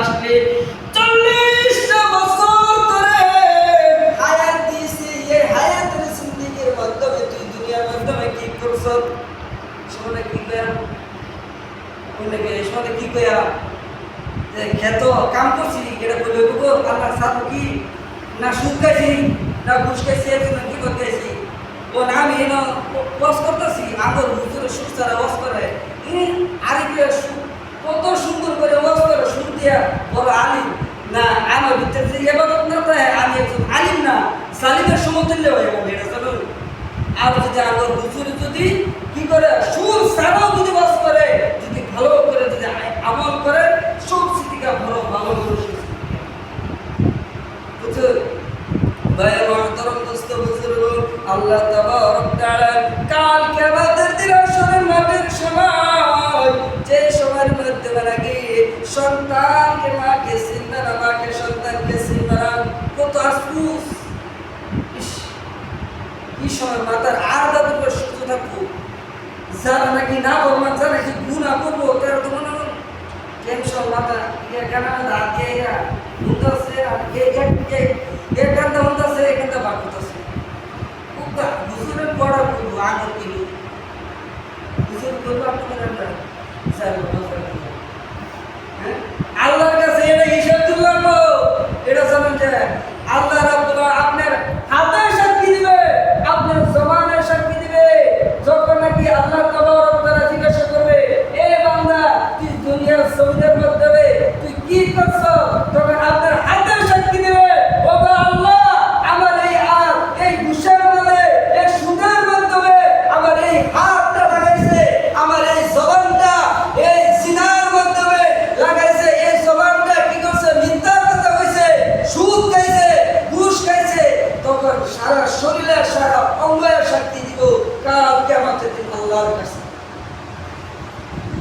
আসলে চল্লিশটা বছর ধরে হায়াত দিয়েছি, এই হায়াতের সিন্ডিকের মাধ্যমে তুই দুনিয়ার মাধ্যমে কি করছ? শোনে কি কয়া? বলে শোনে কি কয়া? যে খেত, কাম করছি, এটা বলে বলব আল্লাহ সাপ কি? না সুদ খাইছি, না ঘুষ খাইছি না কি করতেছি ও না, আমি এনে ওয়াশ করতেছি আগর হুজুরের সুখ ছাড়া ওয়াশ করে আরে সুখ কত সুন্দর করে ওয়াজ করে সুদ দিয়া বড় আলিম। না, আমার ভিতরে যে এবাদত না তাই আমি একজন আলিম না সালিমের সমতুল্য হয়ে গেল এটা জানো? আর যদি আমার হুজুর যদি কি করে, সুর সারাও যদি ওয়াজ করে সময় মাতার আর দাদু করে সুস্থ থাকব। যারা নাকি না বলবেন যারা নাকি গুণা করব তারা তো মনে হয় টেনশন কেন দাঁত দিয়ে ইয়া উঠতেছে আর কে কে এক কান্দা উঠতেছে এক কান্দা উঠতেছে উগা হুজুরের বড় করব, আগর কিলো হুজুর করব, আপনাদের আমরা স্যার আল্লাহর কাছে এটা হিসাব তুললাম এটা জানেন যে আল্লাহর কাছে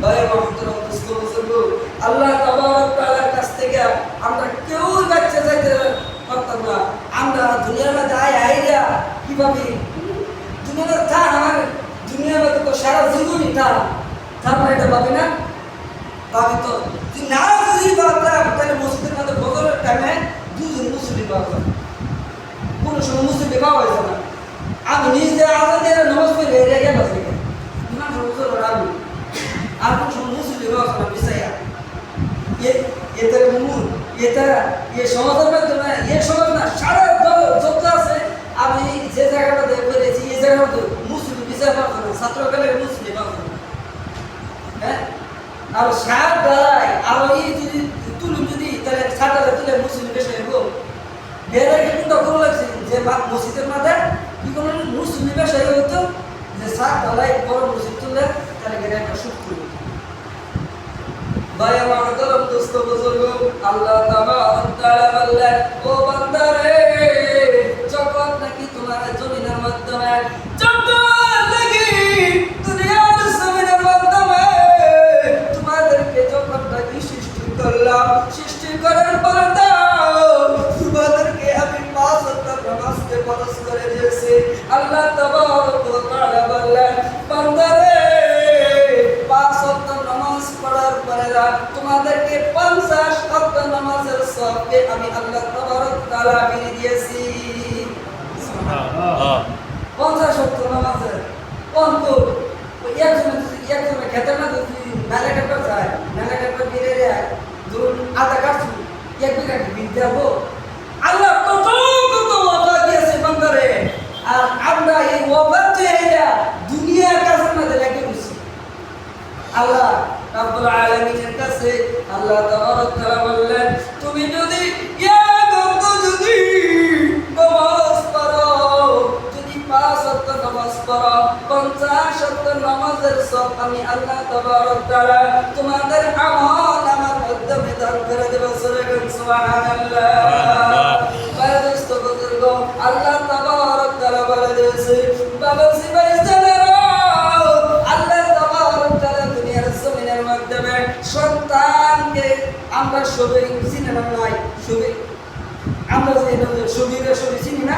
ভাই মহতরম দোস্ত বুজুর্গ আল্লাহ তাবারক তাআলার কাছ থেকে আমরা কেউ বাচ্চা যাইতে পারতাম না। আমরা দুনিয়ার মধ্যে আয় আইরা কীভাবে? দুনিয়ার থাক আমার। দুনিয়ার মধ্যে তো সারা জীবনই থাক। তারপর এটা পাবে না? পাবি তো না যদি পারতাম তাহলে মসজিদের মধ্যে বদলের টাইমে দুজন মুসলিম যায় কোনো সময় মুসলিম পাওয়া যায় না। আমি নিজে আজান দিয়ে নামাজ পড়ে এরিয়া গেল ইমান সমস্যা আমি আর কোন সময় মুসলিম পাওয়া যায় না বিসাইয়া এ এতে মূল এটা এ সমাজের মাধ্যমে এ সমাজ না সারা যত আছে আমি যে জায়গাটাতে করেছি এই জায়গাটাতে মুসলিম বিচার পাবো না ছাত্রকালে মুসলিম পাবো হ্যাঁ আর সার দ্বারাই আর এই যদি তুলুন যদি তাহলে সারটা তুলে মুসলিম বেশি হইব বেড়ে কিন্তু কোনো লাগছে যে মসজিদের মাঝে কি কোনো মুসলিম বেশি হইতো যে সার দ্বারাই বড় মসজিদ তুললে তাহলে গেলে একটা সুখ করবে। ভাই আমার তরফ দোস্ত বুজুর্গ আল্লাহ তাআলা সবকে আমি আল্লাহ তাবারক তাআলা ফিরে দিয়েছি পঞ্চাশ ওয়াক্ত নামাজের অন্ত ওই একজন একজনে খেতে না যদি মেলা কাটবার যায় মেলা কাটবার বেড়ে যায় ধরুন আধা কাটছু এক বিঘা কি বিদ দেবো আল্লাহ কত কত ওয়াদা দিয়েছে বান্দারে আর আমরা এই ওয়াদার চেয়ে দুনিয়ার কাছে আমাদের লেগে বসছি আল্লাহ রাব্বুল আলামিনের কাছে আল্লাহ তাবারক তাআলা বললেন তুমি যদি এক অক্ত যদি নামাজ পড়ো যদি পাঁচ ওয়াক্ত পড়ো পঞ্চাশ ওয়াক্ত নামাজের সব আমি আল্লাহ তাবারক তাআলা তোমাদের আমল আমার মাধ্যমে দান করে দেব। সুবহানাল্লাহ। ভাই দোস্ত বুজুর্গ আল্লাহ তাবারক তাআলা বলে দিয়েছে বাবা সিবাই আল্লাহ তাবারক তাআলা দুনিয়ার জমিনের মাধ্যমে সন্তানকে আমরা সবাই চিনি না সবাই। আমরা যে সবিরে সবই চিনি না?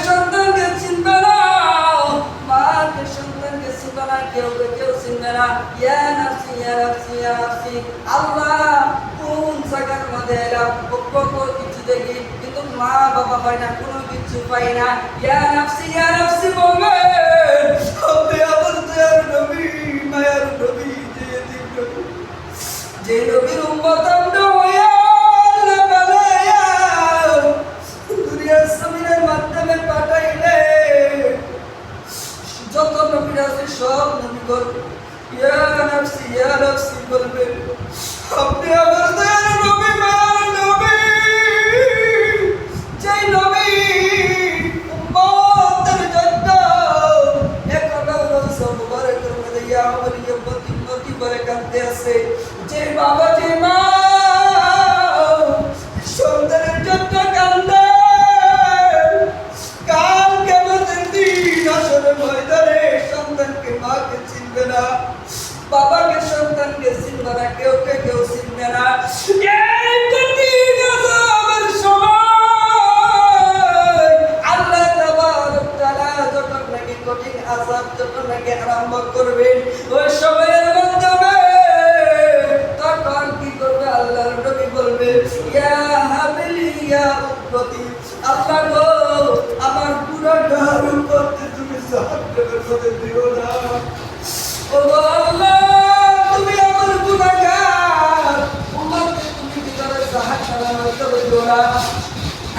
ইয়া নাফসি ইয়া নাফসি আল্লাহ, কোন জায়গার মধ্যে এলাম কত কিছু দেখি, কিন্তু মা বাবা পাই না, কোনো কিছু পাই না। ইয়া নাফসি ইয়া নাফসি বলবে আপনি আমার দয়ার নবী, মায়ার নবী, যে নবী। যে নবীর উম্মত আমরা হইয়া যত নবীর আছে সব নবী বলবে ইয়া নাফসি, ইয়া বলবে, আপনি আমার দয়ার নবী মায়ার নবী। যেই নবী উম্মতের জন্য রোজা মুবারকের মধ্যে ইয়া আমার ইয়মতি মতি বলে কাঁদতে আছে। যে বাবা যে মা সন্তানের জন্য কান্দে কাল কেমতের দিন আসলে ময়দানে সন্তানকে মাকে চিনবে না। না কেউ কে কেউ চিনবে না। আযাব যখন নাকি আরম্ভ করবেন ওই সময়ের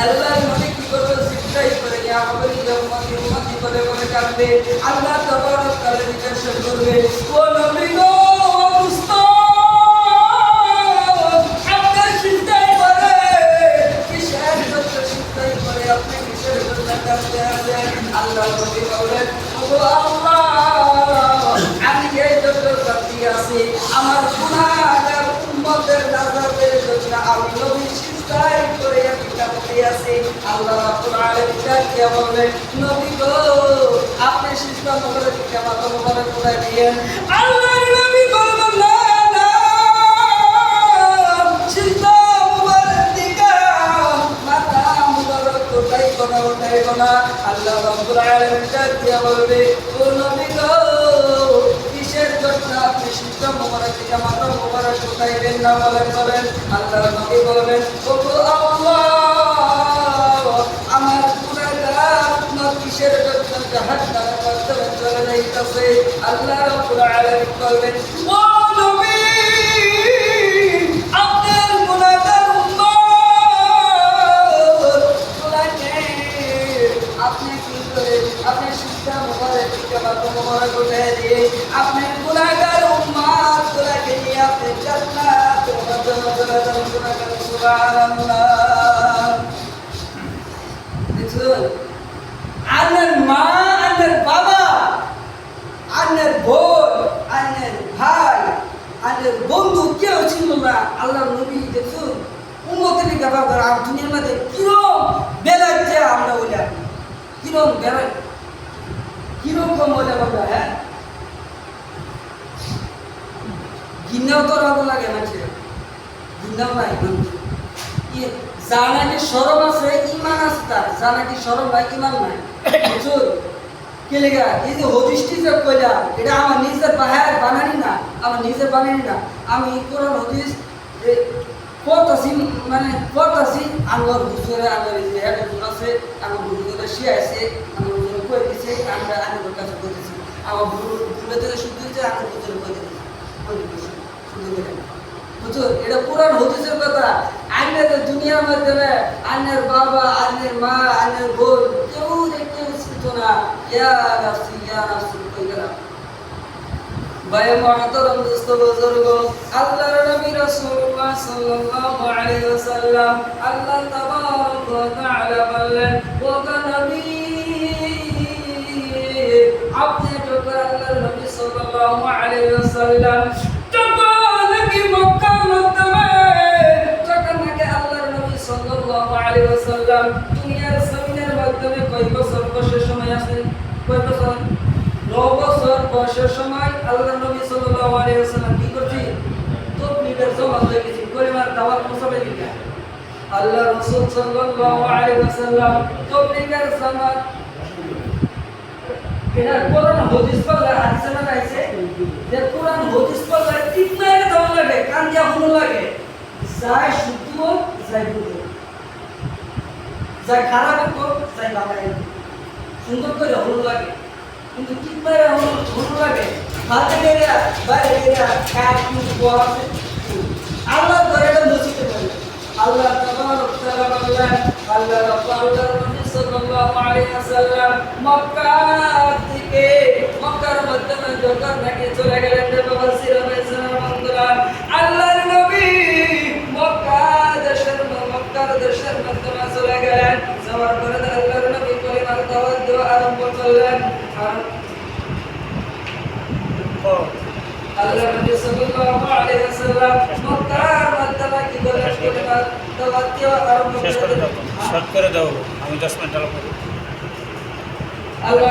আল্লাহ নবী কি করবে সিজদাই করে ইয়া ইয়া উম্মতি উম্মতি বলে বলে কাঁদবে। আল্লাহ তাবারক তাআলা জিজ্ঞাসা করবে। ও নবী গো, ও করে। করে, আপনি কিসের জন্য কাঁদতে আছেন আল্লাহ নবী বলেন ওগো আল্লাহ রাব্বুল আলামিন ডাকিয়া বললেন নবী গো, আপনি সিজদা মোবারক কেমন মোবারক করে দিয়েন আল্লাহর নবী বললেন না না সিজদা মোবারক দিকা মাথা মোবারক কোথায় কোনা কোথায় কোনা আল্লাহ বলবে ও নবী আপনি কোথায় না বলবেন ও আল্লাহ কিসের জন্য জাহান্নামের মাধ্যমে চলে যাইতাছে, আল্লাহ রাব্বুল আলামিন বলবেন, ও নবী, আপনার গুনাহগার উম্মত গুনাহকে আপনি কি করে, আপনি শিক্ষা নিয়ে আপনি জান্নাতের মাধ্যমে চলে যাবেন সুবহানাল্লাহ দেখুন আন্নের মা আন্নের বাবা আন্নের বোন আন্নের ভাই বন্ধু কেউ ছিল না আল্লাহ নবী দেখুন উন্মতের গাবা করে আর দুনিয়ার মধ্যে কিরম বেলাচ্ছে আমরা আপনি কিরম বেলা কীরকম বলে আমরা হ্যাঁ? ঘিন্নাও তো রাখো লাগে মানুষের ঘিন্নাও নাই ইয়ে সরম আছে, ইমান আছে তার? জানাকি সরম নাই ইমান নাই? বুঝুন। কে লেগা? এই যে হদিসটি যে কইলা, এটা আমার নিজের বাহার বানানি না, আমার নিজের বানানি না। আমি কোরআন, হদিস পড়তাছি মানে পড়তাছি আমার হুজুরে এই যে হুজুর আছে, আমার হুজুরে সে আছে, আমার হুজুরে কই দিছে, আমরা আমার কাছে কইতেছি আমার হুজুর হুজুরে থেকে শুদ্ধ হয়েছে আমার হুজুরে কই দিছে। শুদ্ধ করে বুঝছ, এটা পুরান হদিসের কথা। আইনের দুনিয়ার মাধ্যমে আইনের বাবা, আইনের মা, আইনের বোন, কেউ দেখতে না। ইয়া নাফসি, ইয়া গেলাম ভাই, মহতরম দোস্ত বুজুর্গ, আল্লাহর নবী রাসূলুল্লাহ সাল্লাল্লাহু আলাইহি ওয়াসাল্লাম আল্লাহ তাবারক ওয়া তাআলা বললেন, ও নবী, আপনি যখন আল্লাহর নবী সাল্লাল্লাহু আলাইহি ওয়াসাল্লাম যখন নাকি মক্কার মাধ্যমে যখন নাকি আল্লাহর নবী সাল্লাল্লাহু আলাইহি ওয়াসাল্লাম দুনিয়ার জমিনের মাধ্যমে কয় বছর বয়সের সময় আছে কয় বছর? নয় বছর? বয়সের সময় আল্লাহ নবী সাল্লাল্লাহু আলাইহি ওয়াসাল্লাম কি করছি? তবলিগের জমা হয়ে গেছি পরিবার দাওয়াত আল্লাহ রাসূল সাল্লাল্লাহু আলাইহি ওয়াসাল্লাম তবলিগের জামাত এটা কোরআন পড়লে হাদিসে না আইছে যে কোরআন হাদিস পড়লে লাগে দাম লাগে, কান দিয়া হুন লাগে। যাই শুদ্ধ, যাই ভুল। যাই খারাপ হোক যাই ভালো সুন্দর করে হুন লাগে। কিন্তু হুন লাগে হাতে গেলে বাইরে কিন্তু বড় আছে। আল্লাহ ধরে এটা মসজিদে বলে আল্লাহ তাবারক তাআলা বললেন আল্লাহ রাব্বুল আলামিন সাল্লাল্লাহু আলাইহি ওয়াসাল্লাম মক্কা থেকে মক্কার মাধ্যমে যখন নাকি চলে গেলেন বাবা সিরাবাইসালাম বন্ধুরা আল্লাহর নবী মক্কা দেশের মক্কার দেশের মাধ্যমে চলে গেলেন। যাওয়ার পরে আল্লাহর নবী কলিমার দাওয়াত দেওয়া আরম্ভ করলেন আর আল্লাহ নবী সাল্লাল্লাহু আলাইহি ওয়াসাল্লাম মক্কার আরম্ভ শেষ করে দাও শর্ট করে দাও, আমি দশ মিনিট আলো আল্লাহ